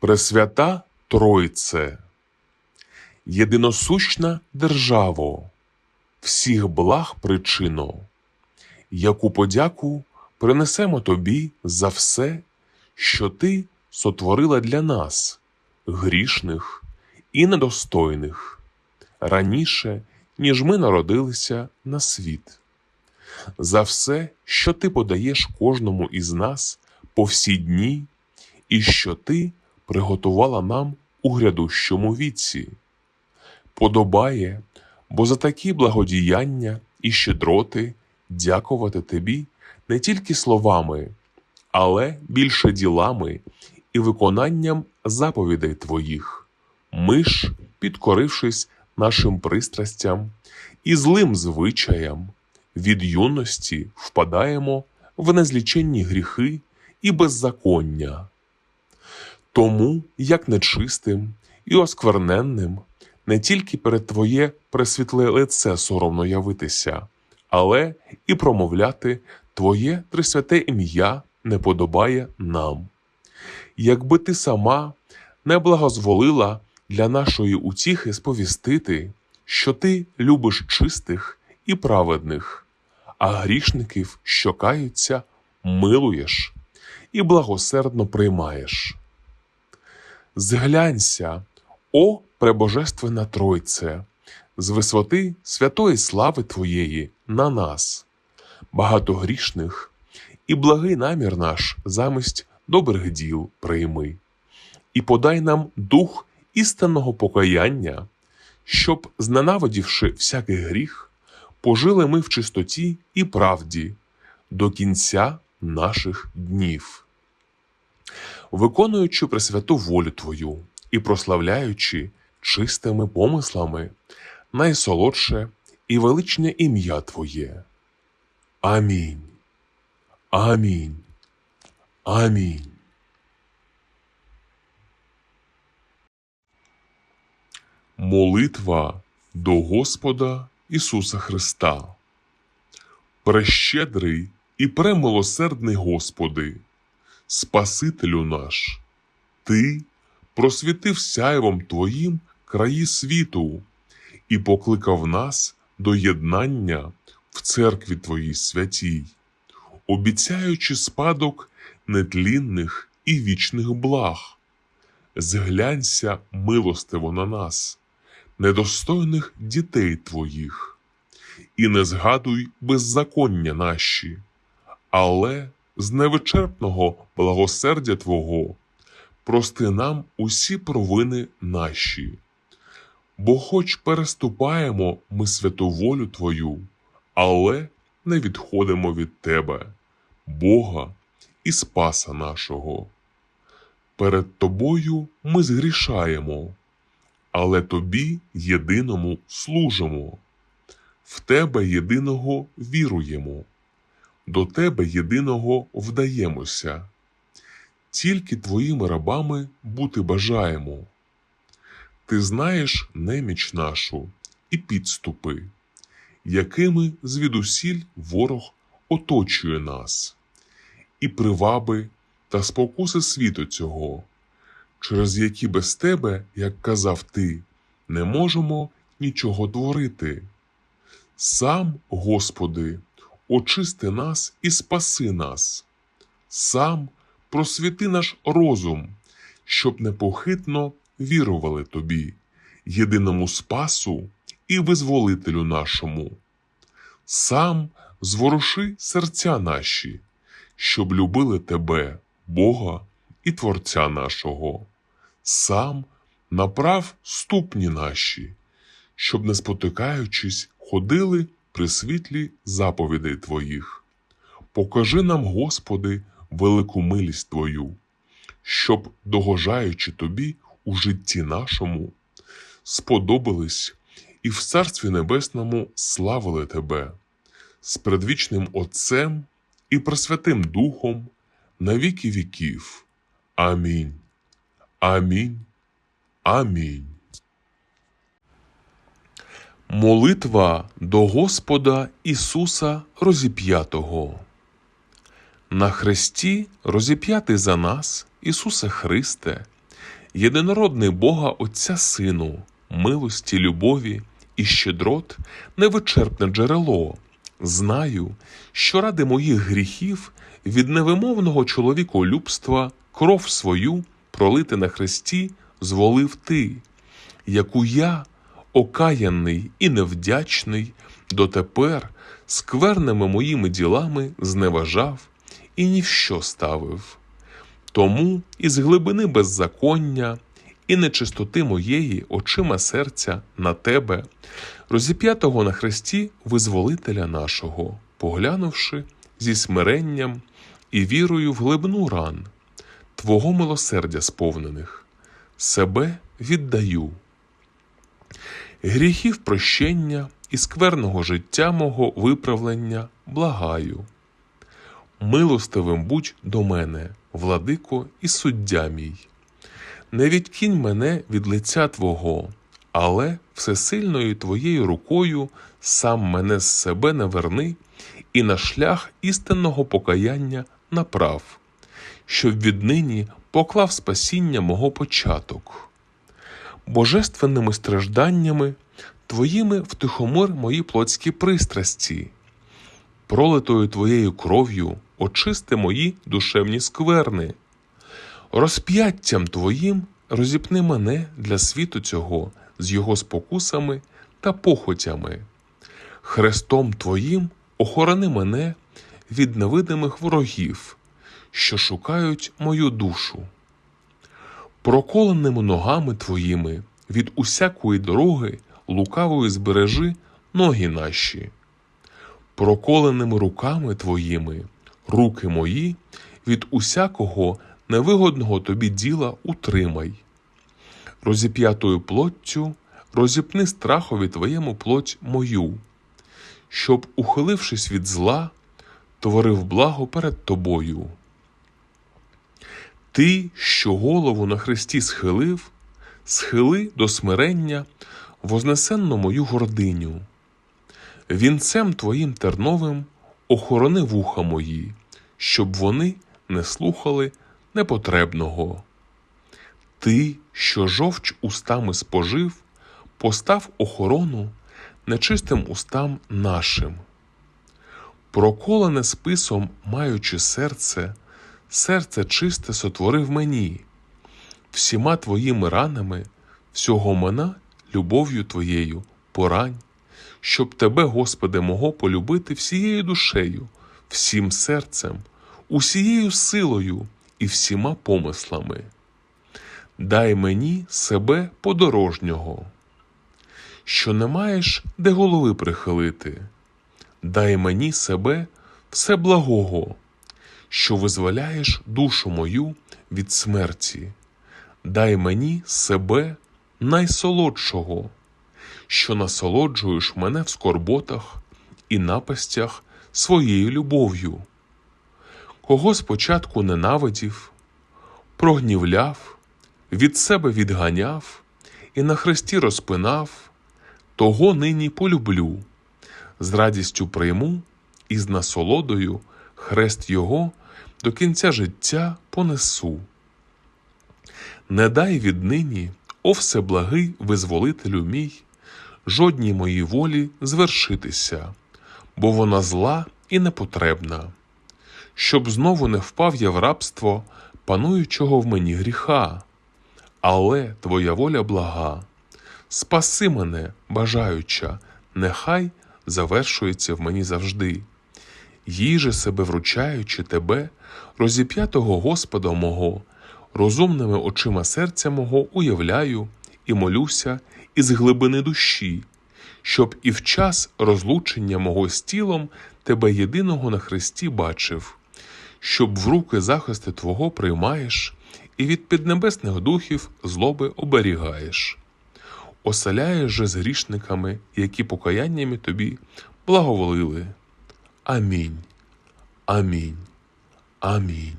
Пресвята Тройце, єдиносущна державо, всіх благ причино, яку подяку принесемо тобі за все, що ти сотворила для нас, грішних і недостойних, раніше, ніж ми народилися на світ, за все, що ти подаєш кожному із нас по всі дні, і що ти приготувала нам у грядущому віці. Подобає, бо за такі благодіяння і щедроти дякувати тобі не тільки словами, але більше ділами і виконанням заповідей твоїх. Ми ж, підкорившись нашим пристрастям і злим звичаям, від юності впадаємо в незліченні гріхи і беззаконня. Тому, як нечистим і оскверненним, не тільки перед Твоє пресвітле лице соромно явитися, але і промовляти Твоє трисвяте ім'я не подобає нам. Якби ти сама не благозволила для нашої утіхи сповістити, що ти любиш чистих і праведних, а грішників, що каються, милуєш і благосердно приймаєш. Зглянься, о пребожественна Тройце, з висоти святої слави Твоєї на нас, багатогрішних, і благий намір наш замість добрих діл прийми, і подай нам дух істинного покаяння, щоб, зненавидівши всякий гріх, пожили ми в чистоті і правді до кінця наших днів виконуючи пресвяту волю Твою і прославляючи чистими помислами найсолодше і величне ім'я Твоє. Амінь. Амінь. Амінь. Молитва до Господа Ісуса Христа. Прещедрий і премилосердний Господи. Спасителю наш, Ти просвітив сяйвом Твоїм краї світу і покликав нас до єднання в церкві Твоїй святій, обіцяючи спадок нетлінних і вічних благ. Зглянься милостиво на нас, недостойних дітей Твоїх, і не згадуй беззаконня наші, але з невичерпного благосердя Твого, прости нам усі провини наші, бо хоч переступаємо ми святу волю Твою, але не відходимо від Тебе, Бога і Спаса нашого. Перед Тобою ми згрішаємо, але Тобі єдиному служимо, в Тебе єдиного віруємо до Тебе єдиного вдаємося, тільки Твоїми рабами бути бажаємо. Ти знаєш неміч нашу і підступи, якими звідусіль ворог оточує нас, і приваби та спокуси світу цього, через які без тебе, як казав ти, не можемо нічого творити. Сам, Господи, очисти нас і спаси нас, сам просвіти наш розум, щоб непохитно вірували Тобі, єдиному Спасу і визволителю нашому. Сам зворуши серця наші, щоб любили Тебе, Бога і Творця нашого, сам направ ступні наші, щоб, не спотикаючись, ходили при світлі заповідей Твоїх. Покажи нам, Господи, велику милість Твою, щоб, догожаючи Тобі у житті нашому, сподобались і в Царстві Небесному славили Тебе з предвічним Отцем і Пресвятим Духом на віки віків. Амінь. Амінь. Амінь. Молитва до Господа Ісуса Розіп'ятого. На хресті розіп'ятий за нас, Ісусе Христе, єдинородний Бога Отця Сину, милості, любові і щедрот, невичерпне джерело. Знаю, що ради моїх гріхів від невимовного чоловіколюбства кров свою пролити на хресті зволив ти, яку я, окаянний і невдячний, дотепер скверними моїми ділами зневажав і ні в що ставив. Тому із глибини беззаконня і нечистоти моєї очима серця на тебе, розіп'ятого на хресті визволителя нашого, поглянувши зі смиренням і вірою в глибину ран, Твого милосердя сповнених, себе віддаю. Гріхів прощення і скверного життя мого виправлення благаю. Милостивим будь до мене, владико і суддя мій. Не відкинь мене від лиця Твого, але всесильною Твоєю рукою сам мене з себе не верни і на шлях істинного покаяння направ, щоб віднині поклав спасіння мого початок. Божественними стражданнями Твоїми втихомир мої плотські пристрасті, пролитою Твоєю кров'ю очисти мої душевні скверни, розп'яттям Твоїм розіпни мене для світу цього з його спокусами та похотями, хрестом Твоїм охорони мене від невидимих ворогів, що шукають мою душу. Проколеними ногами Твоїми від усякої дороги лукавої збережи ноги наші, проколеними руками Твоїми, руки мої від усякого невигодного тобі діла утримай, розіп'ятою плоттю розіпни страхові Твоєму плоть мою, щоб, ухилившись від зла, творив благо перед тобою. Ти, що голову на хресті схилив, схили до смирення вознесенно мою гординю. Вінцем твоїм терновим охорони вуха мої, щоб вони не слухали непотребного. Ти, що жовч устами спожив, постав охорону нечистим устам нашим. Проколене списом, маючи серце, серце чисте сотворив мені, всіма твоїми ранами, всього мена любов'ю Твоєю порань, щоб Тебе, Господи, мого полюбити всією душею, всім серцем, усією силою і всіма помислами. Дай мені себе подорожнього, що не маєш де голови прихилити, дай мені себе все благого, що визволяєш душу мою від смерті, дай мені себе найсолодшого, що насолоджуєш мене в скорботах і напастях своєю любов'ю, кого спочатку ненавидів, прогнівляв, від себе відганяв і на хресті розпинав, того нині полюблю, з радістю прийму і з насолодою хрест Його до кінця життя понесу. Не дай віднині о всеблагий визволителю мій, жодній моїй волі звершитися, бо вона зла і непотребна, щоб знову не впав я в рабство пануючого в мені гріха, але твоя воля блага, спаси мене, бажаюча, нехай завершується в мені завжди. Їй себе вручаючи тебе, розіп'ятого Господа мого розумними очима серця мого уявляю і молюся із глибини душі, щоб і в час розлучення мого з тілом тебе єдиного на Христі бачив, щоб в руки захисти Твого приймаєш і від піднебесних духів злоби оберігаєш. Оселяєш же з грішниками, які покаяннями тобі благоволили. Амінь. Амінь. Амінь.